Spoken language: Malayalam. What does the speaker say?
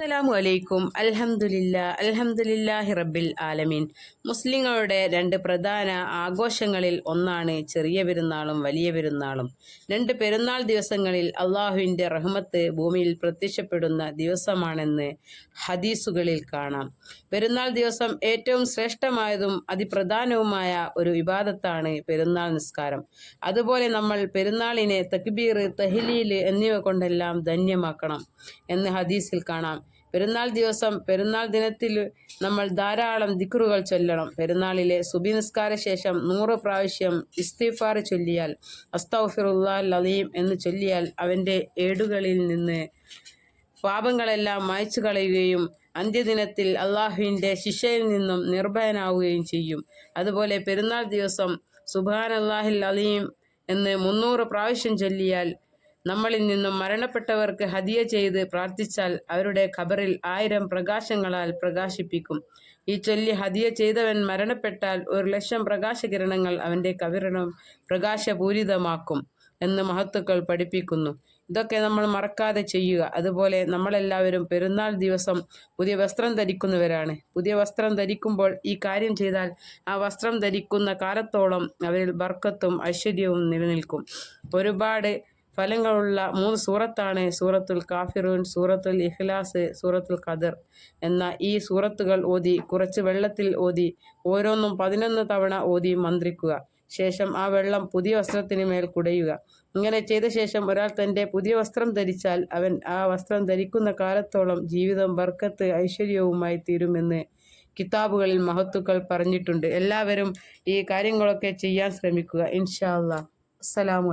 അസ്സലാമു അലൈക്കും. അലഹമുല്ല അൽഹംദുലില്ലാഹി റബ്ബിൽ ആലമീൻ. മുസ്ലിങ്ങളുടെ രണ്ട് പ്രധാന ആഘോഷങ്ങളിൽ ഒന്നാണ് ചെറിയ പെരുന്നാളും വലിയ പെരുന്നാളും. രണ്ട് പെരുന്നാൾ ദിവസങ്ങളിൽ അള്ളാഹുവിന്റെ റഹ്മത്ത് ഭൂമിയിൽ പ്രത്യക്ഷപ്പെടുന്ന ദിവസമാണെന്ന് ഹദീസുകളിൽ കാണാം. പെരുന്നാൾ ദിവസം ഏറ്റവും ശ്രേഷ്ഠമായതും അതിപ്രധാനവുമായ ഒരു വിവാദത്താണ് പെരുന്നാൾ നിസ്കാരം. അതുപോലെ നമ്മൾ പെരുന്നാളിനെ തക്ബീർ തഹ്ലീൽ എന്നിവ കൊണ്ടെല്ലാം ധന്യമാക്കണം എന്ന് ഹദീസിൽ കാണാം. പെരുന്നാൾ ദിവസം പെരുന്നാൾ ദിനത്തിൽ നമ്മൾ ധാരാളം ദിക്റുകൾ ചൊല്ലണം. പെരുന്നാളിലെ സുബി നിസ്കാര ശേഷം നൂറ് പ്രാവശ്യം ഇസ്തിഫാർ ചൊല്ലിയാൽ അസ്തഫിറുല്ലാ അലീം എന്ന് ചൊല്ലിയാൽ അവന്റെ ഏടുകളിൽ നിന്ന് പാപങ്ങളെല്ലാം മായ്ച്ചു കളയുകയും അന്ത്യദിനത്തിൽ അള്ളാഹുവിന്റെ ശിക്ഷയിൽ നിന്നും നിർഭയനാവുകയും ചെയ്യും. അതുപോലെ പെരുന്നാൾ ദിവസം സുബാൻ അള്ളാഹിൽ അലീം എന്ന് മുന്നൂറ് പ്രാവശ്യം ചൊല്ലിയാൽ നമ്മളിൽ നിന്നും മരണപ്പെട്ടവർക്ക് ഹദിയ ചെയ്ത് പ്രാർത്ഥിച്ചാൽ അവരുടെ ഖബറിൽ ആയിരം പ്രകാശങ്ങളാൽ പ്രകാശിപ്പിക്കും. ഈ ചൊല്ലി ഹദിയ ചെയ്തവൻ മരണപ്പെട്ടാൽ ഒരു ലക്ഷം പ്രകാശകിരണങ്ങൾ അവന്റെ കവിരണം പ്രകാശപൂരിതമാക്കും എന്ന് മഹത്തുക്കൾ പഠിപ്പിക്കുന്നു. ഇതൊക്കെ നമ്മൾ മറക്കാതെ ചെയ്യുക. അതുപോലെ നമ്മളെല്ലാവരും പെരുന്നാൾ ദിവസം പുതിയ വസ്ത്രം ധരിക്കുന്നവരാണ്. പുതിയ വസ്ത്രം ധരിക്കുമ്പോൾ ഈ കാര്യം ചെയ്താൽ ആ വസ്ത്രം ധരിക്കുന്ന കാലത്തോളം അവരിൽ ബർക്കത്തും ഐശ്വര്യവും നിലനിൽക്കും. ഒരുപാട് ഫലങ്ങളുള്ള മൂന്ന് സൂറത്താണ് സൂറത്തുൽ കാഫിറൂൻ സൂറത്തുൽ ഇഖ്ലാസ് സൂറത്തുൽ ഖദർ. എന്ന ഈ സൂറത്തുകൾ ഓതി കുറച്ച് വെള്ളത്തിൽ ഓതി ഓരോന്നും പതിനൊന്ന് തവണ ഓതി മന്ത്രിക്കുക. ശേഷം ആ വെള്ളം പുതിയ വസ്ത്രത്തിന് മേൽ കുടയുക. ഇങ്ങനെ ചെയ്ത ശേഷം ഒരാൾ തന്റെ പുതിയ വസ്ത്രം ധരിച്ചാൽ അവൻ ആ വസ്ത്രം ധരിക്കുന്ന കാലത്തോളം ജീവിതം ബർക്കത്ത് ഐശ്വര്യവുമായി തീരുമെന്ന് കിതാബുകളിൽ മഹത്തുക്കൾ പറഞ്ഞിട്ടുണ്ട്. എല്ലാവരും ഈ കാര്യങ്ങളൊക്കെ ചെയ്യാൻ ശ്രമിക്കുക. ഇൻഷാ അല്ലാ അസ്സലാമു